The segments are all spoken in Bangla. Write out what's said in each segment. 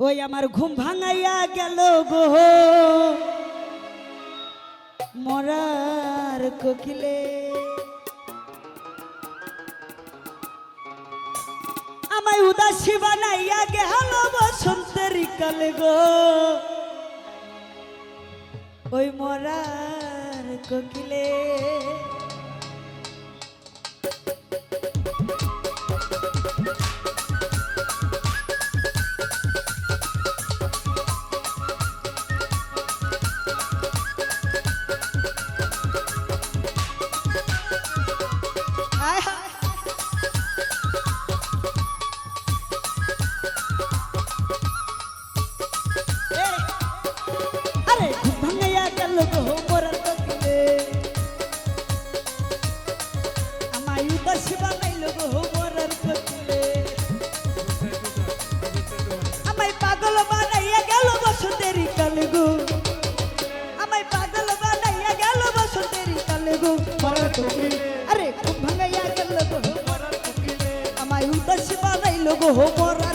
ওই আমার ঘুম ভাঙাইয়া গেল গো। মরার কোকিলে। আমায় উদাসী বানাইয়া গেল বসন্তের কালে গো। ওই মরার কোকিলে। আরে ঘুম ভাঙাইয়া গেল গো আমায় উদাসী বানাইল গো মরার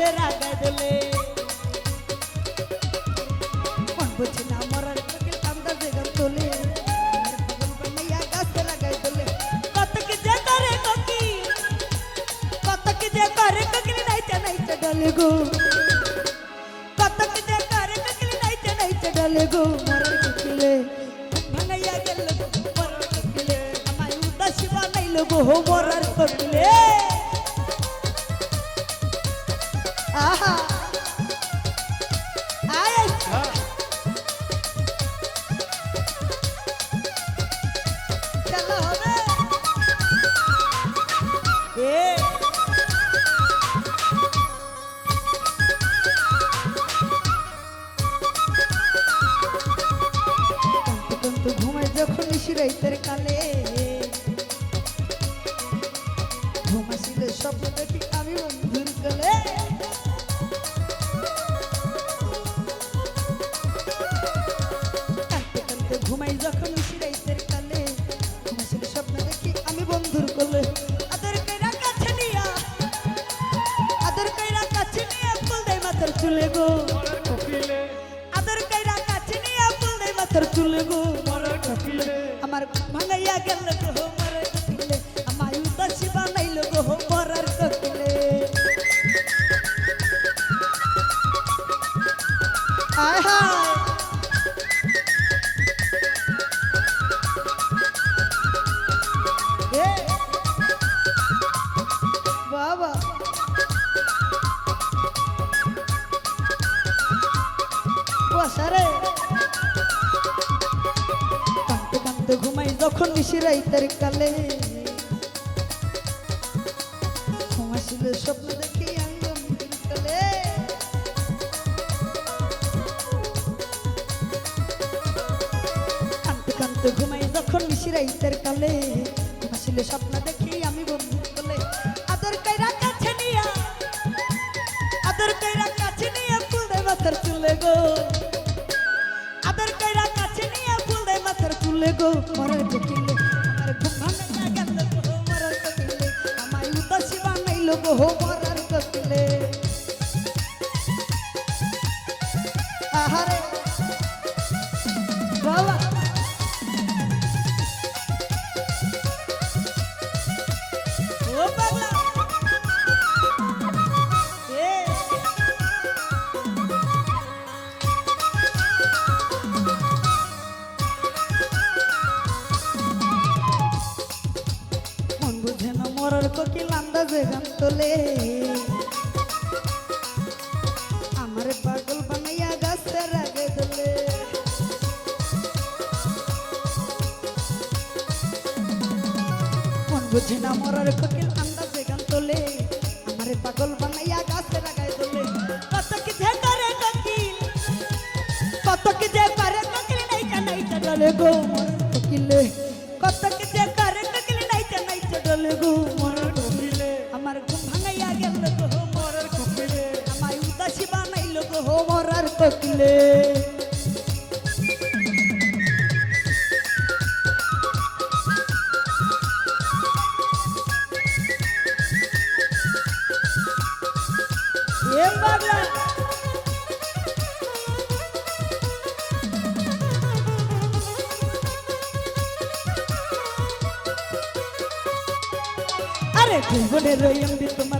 গাছে রাগায় দিলে মন বুঝছি না মরার কোকিল আন্দাজে গান তোলে বানাইয়া গাছে রাগায় দিলে কত কি যে করে কোকি কত কি যে করে কোকিল নাইতে নাইতে ডলে গো কত কি যে করে কোকিল নাইতে নাইতে ডলে গো মরার কোকিলে ভাঙাইয়া গেল মরার কোকিলে আমায় উদাসী বানাইল গো মরার কোকিলে 啊。哈 চুলে গো আদর কইরা কাছে নিয়া ফুল দেয় মাথার চুলে গো আমার ভাঙাইয়া গেল বসারে কাঁদতে কাঁদতে ঘুমাই যখন নিশিরাইতের কালে। ঘুমাছিল স্বপ্ন দেখি আঙ্গম কালে। কাঁদতে কাঁদতে ঘুমাই যখন নিশিরাইতের কালে। ঘুমাছিল স্বপ্ন দেখি আমি বন্ধু বলে আদর কইরা কাছে নিয়া, আদর কইরা কাছে নিয়া ফুল মাথার চুলে গো। চুলে গো, মরার কোকিলে। আমার ঘুম ভাঙা গেল গো, মরার কোকিলে। আমায় উদাসী বানাইল গো, মরার বলে। আমার পাগল বানাইয়া গাছের রাগে দলে মন বুঝে না মরার কোকিল আন্দাজে গান তোলে। আমার পাগল বানাইয়া গাছের রাগায় দলে কত কি যে করে কোকিল, কত কি যে করে কোকিল নাই জানাই চলে গো মন কত কি যে করে কোকিল নাই জানাই চলে গো पकले ये बाबा अरे तू बोले रोयम भी तुम्हारा